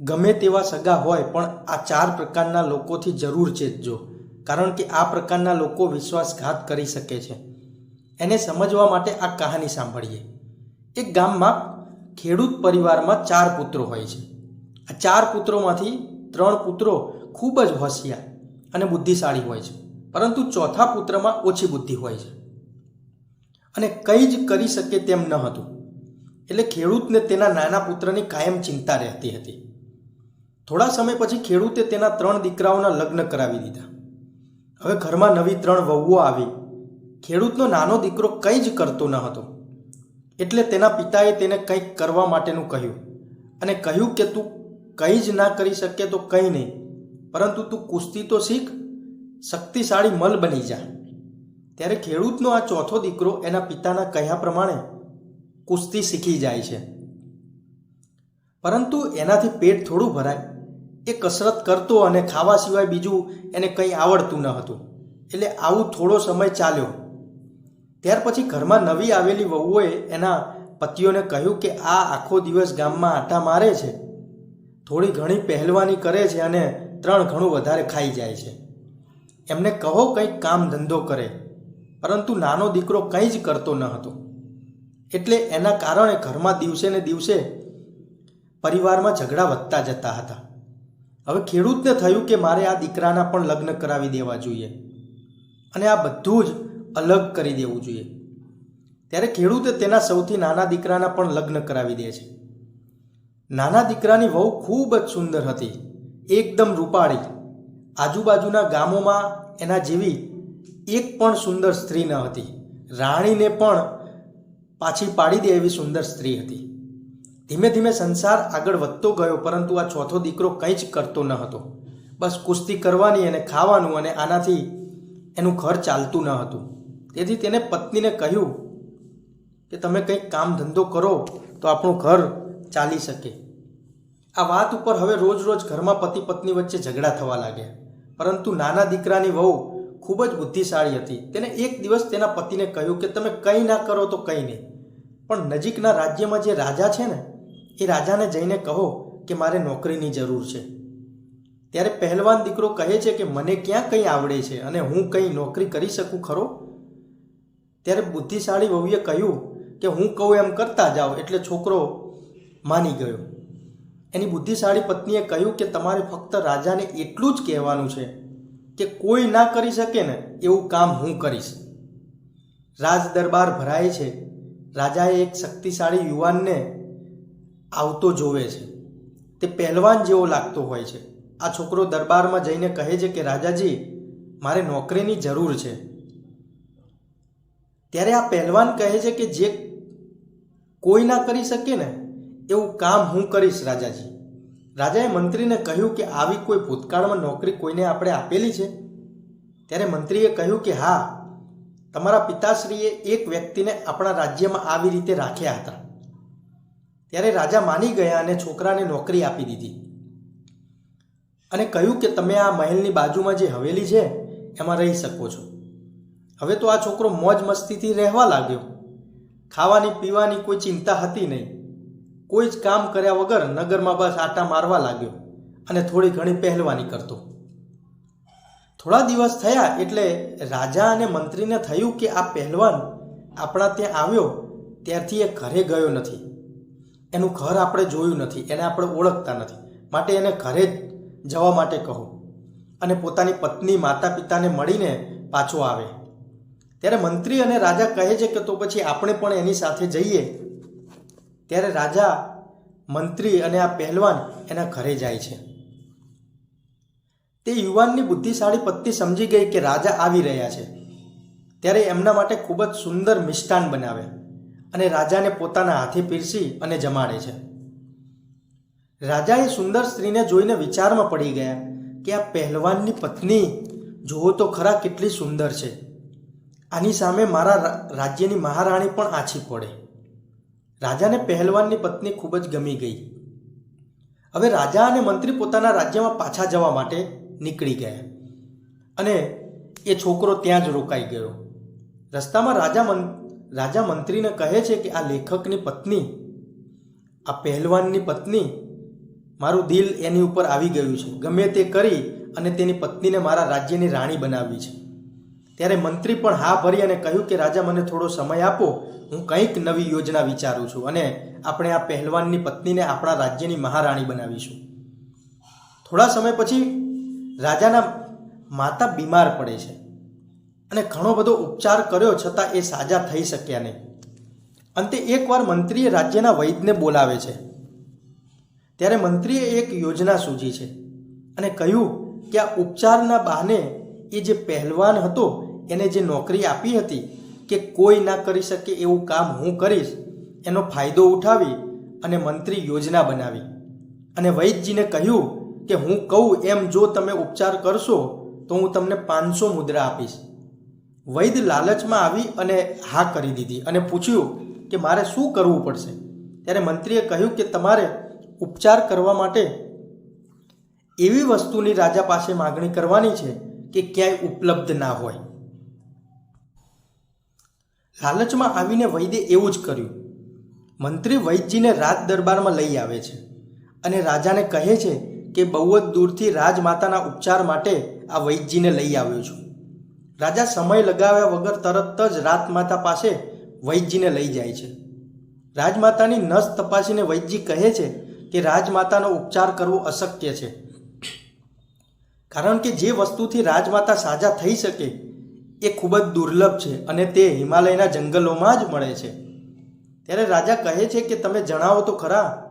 ગમે તેવા સગા હોય, પણ આ ચાર પ્રકારના લોકોથી જરૂર ચેતજો. કારણ કે આ પ્રકારના લોકો વિશ્વાસઘાત કરી શકે છે. એને સમજવા માટે આ કહાની સાંભળીએ. એક ગામમાં ખેડૂત પરિવારમાં ચાર પુત્રો હોય છે. આ ચાર પુત્રોમાંથી ત્રણ પુત્રો ખૂબ જ હોશિયાર અને બુદ્ધિશાળી હોય છે. પરંતુ ચોથા પુત્રમાં ઓછી બુદ્ધિ હોય છે. અને કંઈ જ કરી શકે તેમ ન હતું. એટલે ખેડૂતને તેના નાના પુત્રની કાયમ ચિંતા રહેતી હતી. થોડા સમય પછી ખેડૂતે તેના ત્રણ દીકરાઓના લગ્ન કરાવી દીધા. હવે ઘરમાં નવી ત્રણ વહુઓ આવી. ખેડૂતનો નાનો દીકરો કંઈ જ કરતો ન હતો. એટલે તેના પિતાએ તેને કંઈક કરવા માટેનું કહ્યું. અને કહ્યું કે તું કંઈ જ ના કરી શકે તો કંઈ નહીં. પરંતુ તું કુસ્તી તો શીખ. શક્તિશાળી મલ બની જા. ત્યારે ખેડૂતનો આ ચોથો દીકરો એના પિતાના કહ્યા પ્રમાણે કુસ્તી શીખી જાય છે. પરંતુ એનાથી પેટ થોડું ભરાય. એ કસરત કરતો અને ખાવા સિવાય બીજું એને કંઈ આવડતું ન હતું. એટલે આવું થોડો સમય ચાલ્યો. ત્યાર પછી ઘરમાં નવી આવેલી વહુઓએ એના પતિઓને કહ્યું કે આ આખો દિવસ ગામમાં આટા મારે છે. થોડી ઘણી પહેલવાની કરે છે અને ત્રણ ઘણું વધારે ખાઈ જાય છે. એમને કહો કંઈક કામ ધંધો કરે, પરંતુ નાનો દીકરો કંઈ જ કરતો ન હતો. એટલે એના કારણે ઘરમાં દિવસે ને દિવસે પરિવારમાં ઝઘડા વધતા જતા હતા. હવે ખેડૂતને થયું કે મારે આ દીકરાના પણ લગ્ન કરાવી દેવા જોઈએ અને આ બધું જ અલગ કરી દેવું જોઈએ. ત્યારે ખેડૂતે તેના સૌથી નાના દીકરાના પણ લગ્ન કરાવી દે છે. નાના દીકરાની વહુ ખૂબ જ સુંદર હતી, એકદમ રૂપાળી. આજુબાજુના ગામોમાં એના જેવી એક પણ સુંદર સ્ત્રી ન હતી. રાણીને પણ પાછી પાડી દે એવી સુંદર સ્ત્રી હતી. ધીમે ધીમે સંસાર આગળ વધતો ગયો, પરંતુ આ ચોથો દીકરો કંઈ જ કરતો ન હતો. બસ કુસ્તી કરવાની અને ખાવાનું અને આનાથી એનું ઘર ચાલતું ન હતું. તેથી તેને પત્નીને કહ્યું કે તમે કંઈક કામ ધંધો કરો તો આપણું ઘર ચાલી શકે. આ વાત ઉપર હવે રોજ રોજ ઘરમાં પતિ પત્ની વચ્ચે ઝઘડા થવા લાગ્યા. પરંતુ નાના દીકરાની વહુ ખૂબ જ બુદ્ધિશાળી હતી. તેને એક દિવસ તેના પતિને કહ્યું કે તમે કંઈ ના કરો તો કંઈ નહીં. પણ નજીકના રાજ્યમાં જે રાજા છે ને એ રાજાને જઈને કહો કે મારે નોકરીની જરૂર છે. ત્યારે પહેલવાન દીકરો કહે છે કે મને ક્યાં કંઈ આવડે છે અને હું કંઈ નોકરી કરી શકું ખરો? ત્યારે બુદ્ધિશાળી વહુએ કહ્યું કે હું કહું એમ કરતા જાઓ એટલે છોકરો માની ગયો. એની બુદ્ધિશાળી પત્નીએ કહ્યું કે તમારે ફક્ત રાજાને એટલું જ કહેવાનું છે કે કોઈ ના કરી શકે ને એવું કામ હું કરીશ. રાજ દરબાર ભરાય છે. રાજાએ એક શક્તિશાળી યુવાનને આવતો જોવે છે. તે પહેલવાન જેવો લાગતો હોય છે. આ છોકરો દરબારમાં જઈને કહે છે કે, રાજાજી, મારે નોકરીની જરૂર છે. ત્યારે આ પહેલવાન કહે છે કે, જે કોઈ ના કરી શકે ને, એવું કામ હું કરીશ, રાજાજી. રાજાએ મંત્રીને કહ્યું કે, આવી કોઈ ભૂતકાળમાં નોકરી કોઈને આપણે આપેલી છે? ત્યારે મંત્રીએ કહ્યું કે, હા, તમારા પિતાશ્રીએ એક વ્યક્તિને આપણા રાજ્યમાં આવી રીતે રાખ્યા હતા. ત્યારે રાજા માની ગયા અને છોકરાને નોકરી આપી દીધી. અને કહ્યું કે તમે આ મહેલની બાજુમાં જે હવેલી છે, એમાં રહી શકો છો. હવે તો આ છોકરો મોજ મસ્તીથી રહેવા લાગ્યો. ખાવાની પીવાની કોઈ ચિંતા હતી નહીં. કોઈ જ કામ કર્યા વગર નગરમાં બસ આટા મારવા લાગ્યો અને થોડી ઘણી પહેલવાની કરતો. થોડા દિવસ થયા એટલે રાજા અને મંત્રીને થયું કે આ પહેલવાન આપણા ત્યાં આવ્યો, ત્યારથી એ ઘરે ગયો નથી. એનું ઘર આપણે જોયું નથી, એને આપણે ઓળખતા નથી. માટે એને ઘરે જ જવા માટે કહો. અને પોતાની પત્ની માતા પિતાને મળીને પાછો આવે. ત્યારે મંત્રી અને રાજા કહે છે કે તો પછી આપણે પણ એની સાથે જઈએ. ત્યારે રાજા, મંત્રી અને આ પહેલવાન એના ઘરે જાય છે. તે યુવાનની બુદ્ધિશાળી પત્ની સમજી ગઈ કે રાજા આવી રહ્યા છે. ત્યારે એમના માટે ખૂબ જ સુંદર મિષ્ટાન બનાવે. અને રાજાને પોતાના હાથે પીરસી અને જમાડે છે. રાજાએ સુંદર સ્ત્રીને જોઈને વિચારમાં પડી ગયા કે આ પહેલવાનની પત્ની જુઓ તો ખરા કેટલી સુંદર છે. આની સામે મારા રાજ્યની મહારાણી પણ આછી પડે. રાજાને પહેલવાનની પત્ની ખૂબ જ ગમી ગઈ. હવે રાજા અને મંત્રી પોતાના રાજ્યમાં પાછા જવા માટે નીકળી ગયા અને એ છોકરો ત્યાં જ રોકાઈ ગયો. રસ્તામાં રાજા રાજા મંત્રીને કહે છે કે આ લેખકની પત્ની, આ પહેલવાનની પત્ની મારું દિલ એની ઉપર આવી ગયું છે. ગમે તે કરી અને તેની પત્નીને મારા રાજ્યની રાણી બનાવવી છે. ત્યારે મંત્રી પણ હા ભરી અને કહ્યું કે, રાજા, મને થોડો સમય આપો, હું કંઈક નવી યોજના વિચારું છું અને આપણે આ પહેલવાનની પત્નીને આપણા રાજ્યની મહારાણી બનાવીશું. થોડા સમય પછી રાજાના માતા બીમાર પડે છે. અને ઘણો બધો ઉપચાર કર્યો છતાં એ સાજા થઈ શક્યા નહીં. અંતે એકવાર મંત્રીએ રાજ્યના વૈદ્યને બોલાવે છે. ત્યારે મંત્રીએ એક યોજના સૂજી છે અને કહ્યું કે આ ઉપચારના બહાને એ જે પહેલવાન હતો, એને જે નોકરી આપી હતી કે કોઈ ના કરી શકે એવું કામ હું કરીશ, એનો ફાયદો ઉઠાવી અને મંત્રી યોજના બનાવી. અને વૈદ્યજીને કહ્યું કે હું કહું, એમ જો તમે ઉપચાર કરશો, તો હું તમને પાંચસો મુદ્રા આપીશ. વૈદ્ય લાલચમાં આવી અને હા કરી દીધી અને પૂછ્યું કે મારે શું કરવું પડશે? ત્યારે મંત્રીએ કહ્યું કે તમારે ઉપચાર કરવા માટે એવી વસ્તુની રાજા પાસે માગણી કરવાની છે કે ક્યાંય ઉપલબ્ધ ના હોય. લાલચમાં આવીને વૈદ્ય એવું જ કર્યું. મંત્રી વૈદ્યજીને રાજ દરબારમાં લઈ આવે છે અને રાજાને કહે છે કે બહુ જ દૂરથી રાજમાતાના ઉપચાર માટે આ વૈદ્યજીને લઈ આવ્યો છું. રાજા સમય લગાવ્યા વગર તરત જ રાજમાતા પાસે વૈદ્યજીને લઈ જાય છે. રાજમાતાની નસ તપાસીને વૈદ્યજી કહે છે કે રાજમાતાનો ઉપચાર કરવો અશક્ય છે. કારણ કે જે વસ્તુથી રાજમાતા સાજા થઈ શકે એ ખૂબ જ દુર્લભ છે અને તે હિમાલયના જંગલોમાં જ મળે છે. ત્યારે રાજા કહે છે કે તમે જણાવો તો ખરા.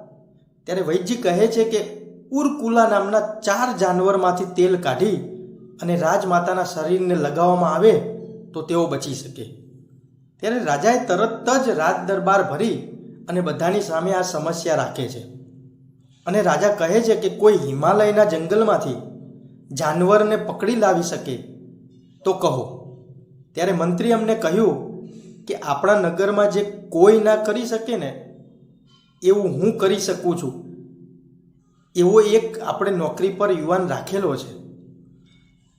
ત્યારે વૈદ્યજી કહે છે કે ઉરકુલા નામના ચાર જાનવરમાંથી તેલ કાઢી અને રાજમાતાના શરીરને લગાવવામાં આવે તો તેઓ બચી શકે. ત્યારે રાજાએ તરત જ રાજ દરબાર ભરી અને બધાની સામે આ સમસ્યા રાખે છે. અને રાજા કહે છે કે કોઈ હિમાલયના જંગલમાંથી જાનવરને પકડી લાવી શકે તો કહો. ત્યારે મંત્રી અમને કહ્યું કે આપણા નગરમાં જે કોઈ ના કરી શકે ને, એવું હું કરી શકું છું. એવો એક આપણે નોકરી પર યુવાન રાખેલો છે.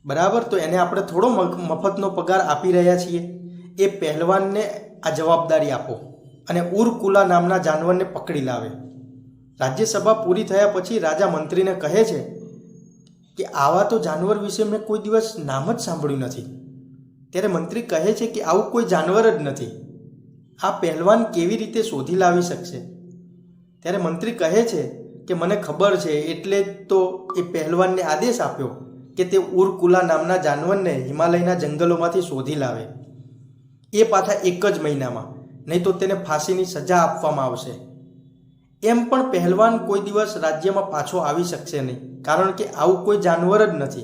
બરાબર? તો એને આપણે થોડો મફતનો પગાર આપી રહ્યા છીએ. એ પહેલવાનને આ જવાબદારી આપો અને ઉરકુલા નામના જાનવરને પકડી લાવે. રાજ્યસભા પૂરી થયા પછી રાજા મંત્રીને કહે છે કે આવા તો જાનવર વિશે મેં કોઈ દિવસ નામ જ સાંભળ્યું નથી. ત્યારે મંત્રી કહે છે કે આવું કોઈ જાનવર જ નથી. આ પહેલવાન કેવી રીતે શોધી લાવી શકશે? ત્યારે મંત્રી કહે છે કે મને ખબર છે એટલે જ તો એ પહેલવાનને આદેશ આપ્યો. કે તે ઉરકુલા નામના જાનવરને હિમાલયના જંગલોમાંથી શોધી લાવે. એ પાછા એક જ મહિનામાં, નહીં તો તેને ફાંસીની સજા આપવામાં આવશે. એમ પણ પહેલવાન કોઈ દિવસ રાજ્યમાં પાછો આવી શકશે નહીં, કારણ કે આવું કોઈ જાનવર જ નથી.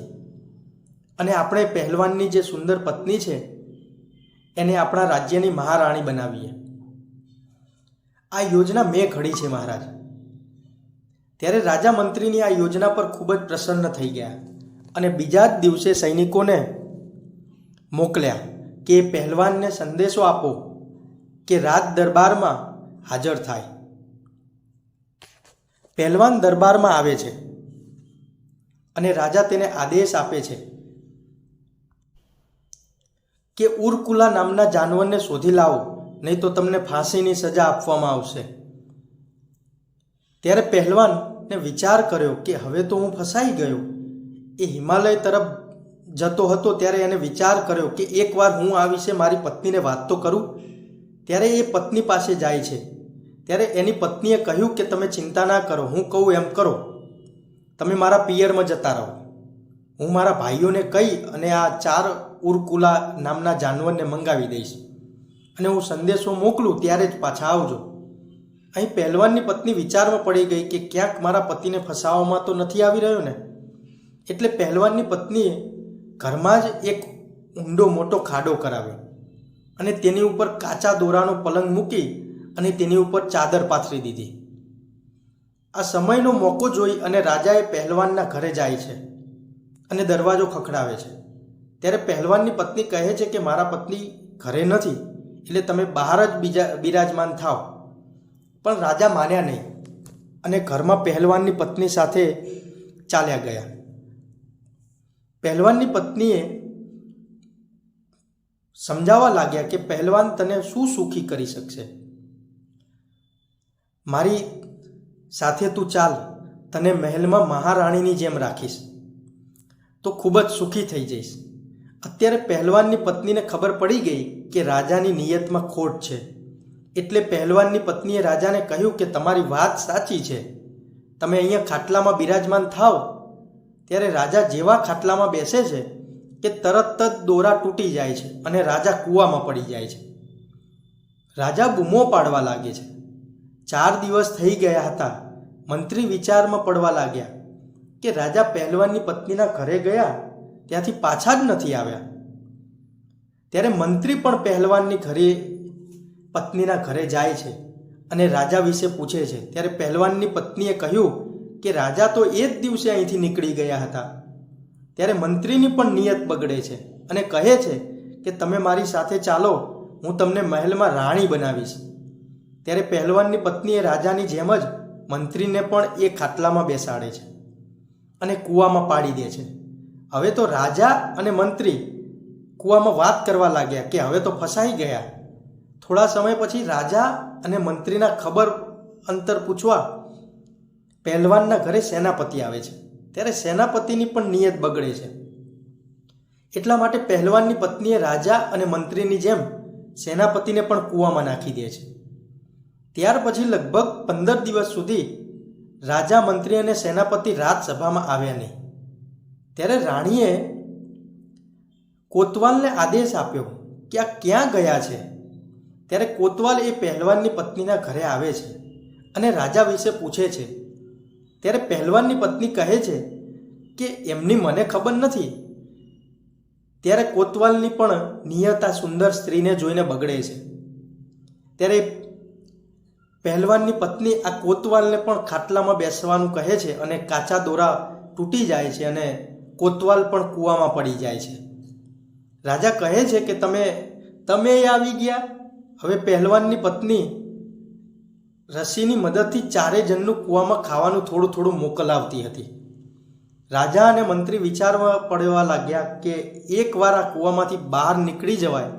અને આપણે પહેલવાનની જે સુંદર પત્ની છે, એને આપણા રાજ્યની મહારાણી બનાવીએ. આ યોજના મેં ઘડી છે મહારાજ. ત્યારે રાજા મંત્રીની આ યોજના પર ખૂબ જ પ્રસન્ન થઈ ગયા. અને બીજા જ દિવસે સૈનિકોને મોકલ્યા કે પહેલવાનને સંદેશો આપો કે રાજ દરબારમાં હાજર થાય. પહેલવાન દરબારમાં આવે છે અને રાજા તેને આદેશ આપે છે કે ઉરકુલા નામના જાનવરને શોધી લાવો, નહીં તો તમને ફાંસીની સજા આપવામાં આવશે. ત્યારે પહેલવાનને વિચાર કર્યો કે હવે તો હું ફસાઈ ગયો. એ હિમાલય તરફ જતો હતો ત્યારે એને વિચાર કર્યો કે એકવાર હું આ વિશે મારી પત્નીને વાત તો કરું, ત્યારે એ પત્ની પાસે જાય છે. ત્યારે એની પત્નીએ કહ્યું કે તમે ચિંતા ના કરો, હું કહું એમ કરો. તમે મારા પિયરમાં જતા રહો. હું મારા ભાઈઓને કહી અને આ ચાર ઉરકુલા નામના જાનવરને મંગાવી દઈશ અને હું સંદેશો મોકલું ત્યારે જ પાછા આવજો. અહીં પહેલવાનની પત્ની વિચારમાં પડી ગઈ કે ક્યાંક મારા પતિને ફસાવવામાં તો નથી આવી રહ્યો ને? એટલે પહેલવાનની પત્નીએ ઘરમાં જ એક ઊંડો મોટો ખાડો કરાવ્યો અને તેની ઉપર કાચા દોરાનો પલંગ મૂકી અને તેની ઉપર ચાદર પાથરી દીધી. આ સમયનો મોકો જોઈ અને રાજાએ પહેલવાનના ઘરે જાય છે અને દરવાજો ખખડાવે છે. ત્યારે પહેલવાનની પત્ની કહે છે કે, મારા પત્ની ઘરે નથી, એટલે તમે બહાર જ બીજા, બિરાજમાન થાવ પણ રાજા માન્યા નહીં અને ઘરમાં પહેલવાનની પત્ની સાથે ચાલ્યા ગયા. પહેલવાનની પત્નીએ સમજાવવા લાગ્યા કે પહેલવાન તને શું સુખી કરી શકશે? મારી સાથે તું ચાલ, તને મહેલમાં મહારાણીની જેમ રાખીશ. તો ખૂબ જ સુખી થઈ જઈશ. અત્યારે પહેલવાનની પત્નીને ખબર પડી ગઈ કે રાજાની નિયતમાં ખોટ છે. એટલે પહેલવાનની પત્નીએ રાજાને કહ્યું કે તમારી વાત સાચી છે. તમે અહીંયા ખાટલામાં બિરાજમાન થાવ ત્યારે રાજા જેવા ખાટલામાં બેસે છે કે તરત જ દોરા તૂટી જાય છે અને રાજા કૂવામાં પડી જાય છે. રાજા બૂમો પાડવા લાગે છે. ચાર દિવસ થઈ ગયા હતા. મંત્રી વિચારમાં પડવા લાગ્યા કે રાજા પહેલવાનની પત્નીના ઘરે ગયા ત્યાંથી પાછા જ નથી આવ્યા. ત્યારે મંત્રી પણ પહેલવાનની ઘરે, પત્નીના ઘરે જાય છે અને રાજા વિશે પૂછે છે. ત્યારે પહેલવાનની પત્નીએ કહ્યું કે રાજા તો એ જ દિવસે અહીંથી નીકળી ગયા હતા. ત્યારે મંત્રીની પણ નિયત બગડે છે અને કહે છે કે તમે મારી સાથે ચાલો, હું તમને મહેલમાં રાણી બનાવીશ. ત્યારે પહેલવાનની પત્નીએ રાજાની જેમ જ મંત્રીને પણ એ ખાટલામાં બેસાડે છે અને કૂવામાં પાડી દે છે. હવે તો રાજા અને મંત્રી કૂવામાં વાત કરવા લાગ્યા કે હવે તો ફસાઈ ગયા. થોડા સમય પછી રાજા અને મંત્રીના ખબર અંતર પૂછવા પહેલવાનના ઘરે સેનાપતિ આવે છે. ત્યારે સેનાપતિની પણ નિયત બગડે છે. એટલા માટે પહેલવાનની પત્નીએ રાજા અને મંત્રીની જેમ સેનાપતિને પણ કૂવામાં નાખી દે છે. ત્યાર પછી લગભગ પંદર દિવસ સુધી રાજા, મંત્રી અને સેનાપતિ રાજસભામાં આવ્યા નહીં. ત્યારે રાણીએ કોતવાલને આદેશ આપ્યો કે આ ક્યાં ગયા છે? ત્યારે કોતવાલ એ પહેલવાનની પત્નીના ઘરે આવે છે અને રાજા વિશે પૂછે છે ત્યારે પહેલવાનની પત્ની કહે છે કે, એમની મને ખબર નથી. ત્યારે કોતવાલની પણ નિયતા સુંદર સ્ત્રીને જોઈને બગડે છે. ત્યારે પહેલવાનની પત્ની આ કોતવાલને પણ ખાટલામાં બેસવાનું કહે છે અને કાચા દોરા તૂટી જાય છે અને કોતવાલ પણ કૂવામાં પડી જાય છે. રાજા કહે છે કે, તમે તમે આવી ગયા? હવે પહેલવાનની પત્ની રસીની મદદથી ચારે જણનું કૂવામાં ખાવાનું થોડું થોડું મોકલાવતી હતી. રાજા અને મંત્રી વિચારવા પડવા લાગ્યા કે એકવાર આ કૂવામાંથી બહાર નીકળી જવાય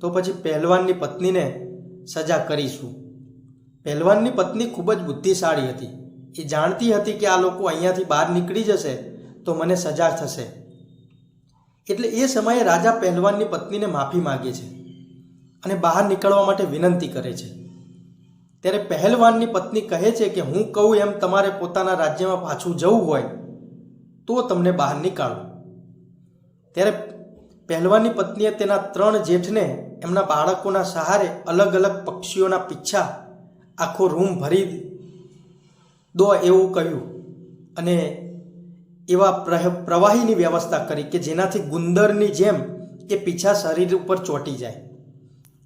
તો પછી પહેલવાનની પત્નીને સજા કરીશું. પહેલવાનની પત્ની ખૂબ જ બુદ્ધિશાળી હતી. એ જાણતી હતી કે આ લોકો અહીંયાથી બહાર નીકળી જશે તો મને સજા થશે. એટલે એ સમયે રાજા પહેલવાનની પત્નીને માફી માગે છે અને બહાર નીકળવા માટે વિનંતી કરે છે. ત્યારે પહેલવાનની પત્ની કહે છે કે હું કહું એમ તમારે પોતાના રાજ્યમાં પાછું જવું હોય, તો તમને બહાર નીકાળો. ત્યારે પહેલવાનની પત્નીએ તેના ત્રણ જેઠને એમના બાળકોના સહારે અલગ અલગ પક્ષીઓના પીછા આખો રૂમ ભરી દો એવું કહ્યું. અને એવા પ્રવાહીની વ્યવસ્થા કરી કે જેનાથી ગુંદરની જેમ એ પીછા શરીર ઉપર ચોંટી જાય.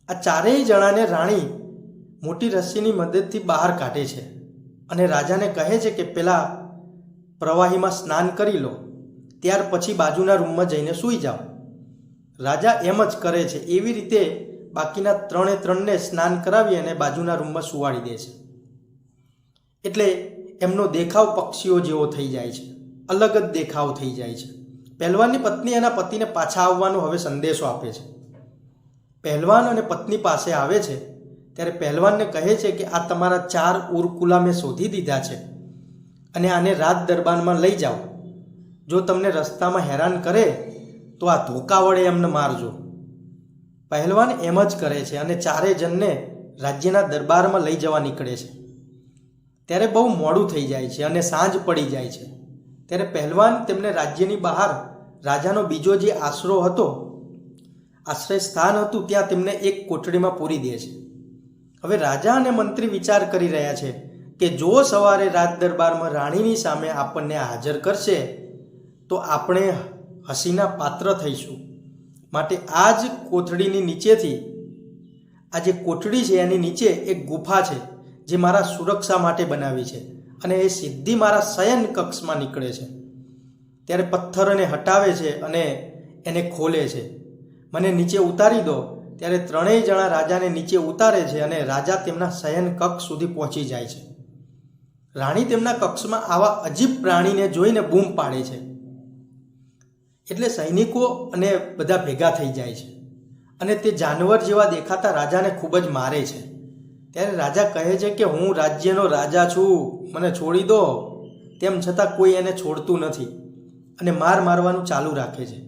આ ચારેય જણાને રાણી મોટી રસ્સીની મદદથી બહાર કાઢે છે અને રાજાને કહે છે કે પેલા પ્રવાહીમાં સ્નાન કરી લો, ત્યાર પછી બાજુના રૂમમાં જઈને સૂઈ જાઓ. રાજા એમ જ કરે છે, એવી રીતે બાકીના ત્રણે ત્રણને સ્નાન કરાવી અને બાજુના રૂમમાં સુવાડી દે છે. એટલે એમનો દેખાવ પક્ષીઓ જેવો થઈ જાય છે, અલગ જ દેખાવ થઈ જાય છે. પહેલવાનની પત્ની એના પતિને પાછા આવવાનો હવે સંદેશો આપે છે. પહેલવાન અને પત્ની પાસે આવે છે ત્યારે પહેલવાનને કહે છે કે આ તમારા ચાર ઉરકુલા મેં શોધી દીધા છે અને આને રાજ દરબારમાં લઈ જાઓ. જો તમને રસ્તામાં હેરાન કરે, તો આ ધોકા વડે એમને મારજો. પહેલવાન એમ જ કરે છે અને ચારે જણને રાજ્યના દરબારમાં લઈ જવા નીકળે છે. ત્યારે બહુ મોડું થઈ જાય છે અને સાંજ પડી જાય છે. ત્યારે પહેલવાન તેમને રાજ્યની બહાર, રાજાનો બીજો જે આશરો હતો આશ્રય સ્થાન હતું, ત્યાં તેમને એક કોઠડીમાં પૂરી દે છે. હવે રાજા અને મંત્રી વિચાર કરી રહ્યા છે કે જો સવારે રાજ દરબારમાં રાણીની સામે આપણને હાજર કરશે, તો આપણે હસીના પાત્ર થઈશું. માટે આ જ કોથળીની નીચેથી આ જે કોઠડી છે એની નીચે એક ગુફા છે, જે મારા સુરક્ષા માટે બનાવી છે અને એ સીધી મારા શયન કક્ષમાં નીકળે છે. ત્યારે પથ્થરને હટાવે છે અને એને ખોલે છે. મને નીચે ઉતારી દો ત્યારે ત્રણેય જણા રાજાને નીચે ઉતારે છે અને રાજા તેમના શયન કક્ષ સુધી પહોંચી જાય છે. રાણી તેમના કક્ષમાં આવા અજીબ પ્રાણીને જોઈને બૂમ પાડે છે. એટલે સૈનિકો અને બધા ભેગા થઈ જાય છે અને તે જાનવર જેવા દેખાતા રાજાને ખૂબ જ મારે છે. ત્યારે રાજા કહે છે કે હું રાજ્યનો રાજા છું, મને છોડી દો. તેમ છતાં કોઈ એને છોડતું નથી અને માર મારવાનું ચાલુ રાખે છે.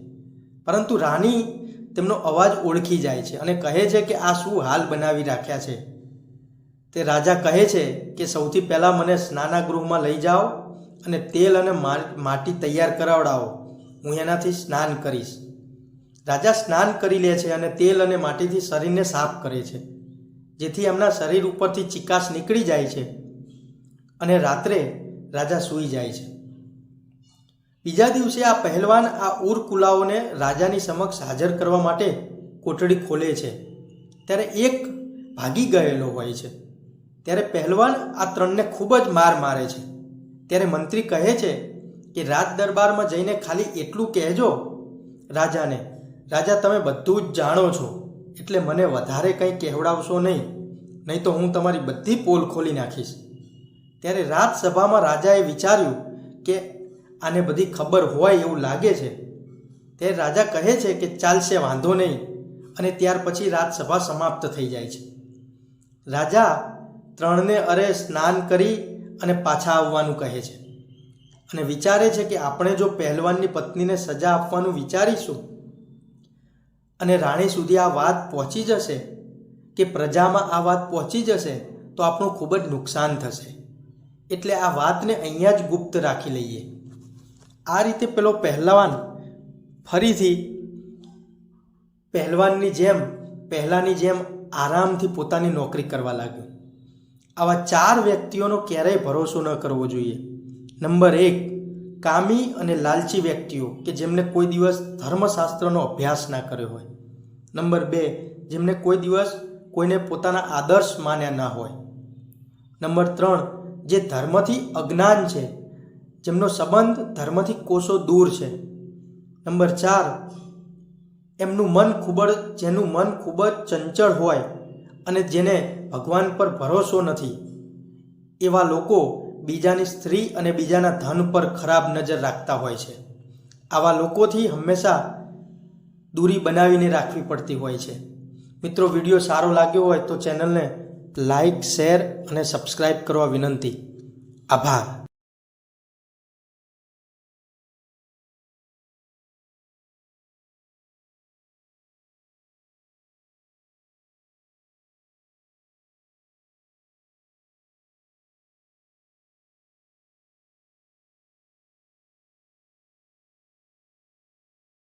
પરંતુ રાણી તેમનો અવાજ ઓળખી જાય છે અને કહે છે કે આ શું હાલ બનાવી રાખ્યા છે. તે રાજા કહે છે કે સૌથી પહેલાં મને સ્નાનાગૃહમાં લઈ જાઓ અને તેલ અને માટી તૈયાર કરાવડાવો. હું એનાથી સ્નાન કરીશ. રાજા સ્નાન કરી લે છે અને તેલ અને માટીથી શરીરને સાફ કરે છે, જેથી એમના શરીર ઉપરથી ચિકાસ નીકળી જાય છે અને રાત્રે રાજા સૂઈ જાય છે. બીજા દિવસે આ પહેલવાન આ ઉર કુલાઓને રાજાની સમક્ષ હાજર કરવા માટે કોટડી ખોલે છે. ત્યારે એક ભાગી ગયેલો હોય છે. ત્યારે પહેલવાન આ ત્રણને ખૂબ જ માર મારે છે. ત્યારે મંત્રી કહે છે કે રાજ દરબારમાં જઈને ખાલી એટલું કહેજો, રાજાને, રાજા તમે બધું જ જાણો છો, એટલે મને વધારે કંઈ કહેવડાવશો નહીં નહીં તો હું તમારી બધી પોલ ખોલી નાખીશ. ત્યારે રાજસભામાં રાજાએ વિચાર્યું કે આને બધી ખબર હોય એવું લાગે છે. ત્યારે રાજા કહે છે કે ચાલશે, વાંધો નહીં. અને ત્યાર પછી રાજસભા સમાપ્ત થઈ જાય છે. રાજા ત્રણને અરે સ્નાન કરી અને પાછા આવવાનું કહે છે. અને વિચારે છે કે આપણે જો પહેલવાનની પત્નીને સજા આપવાનું વિચારીશું અને રાણી સુધી આ વાત પહોંચી જશે કે પ્રજામાં આ વાત પહોંચી જશે તો આપણું ખૂબ જ નુકસાન થશે. એટલે આ વાતને અહીંયા જ ગુપ્ત રાખી લઈએ. આ રીતે પેલો પહેલવાન ફરીથી પહેલવાનની જેમ, પહેલાંની જેમ આરામથી પોતાની નોકરી કરવા લાગ્યો. આવા ચાર વ્યક્તિઓનો ક્યારેય ભરોસો ન કરવો જોઈએ. નંબર એક, કામી અને લાલચી વ્યક્તિઓ કે જેમને કોઈ દિવસ ધર્મશાસ્ત્રનો અભ્યાસ ના કર્યો હોય. નંબર બે, જેમને કોઈ દિવસ કોઈને પોતાના આદર્શ માન્યા ના હોય. નંબર ત્રણ, જે ધર્મથી અજ્ઞાન છે જેમનો સંબંધ ધર્મથી કોષો દૂર છે. નંબર ચાર, એમનું મન ખૂબ જ, જેનું મન ખૂબ જ ચંચળ હોય અને જેને ભગવાન પર ભરોસો નથી. એવા લોકો બીજાની સ્ત્રી અને બીજાના ધન પર ખરાબ નજર રાખતા હોય છે. આવા લોકોથી હંમેશા દૂરી બનાવીને રાખવી પડતી હોય છે. મિત્રો, વીડિયો સારો લાગ્યો હોય તો ચેનલને લાઈક, શેર અને સબસ્ક્રાઈબ કરવા વિનંતી. આભાર.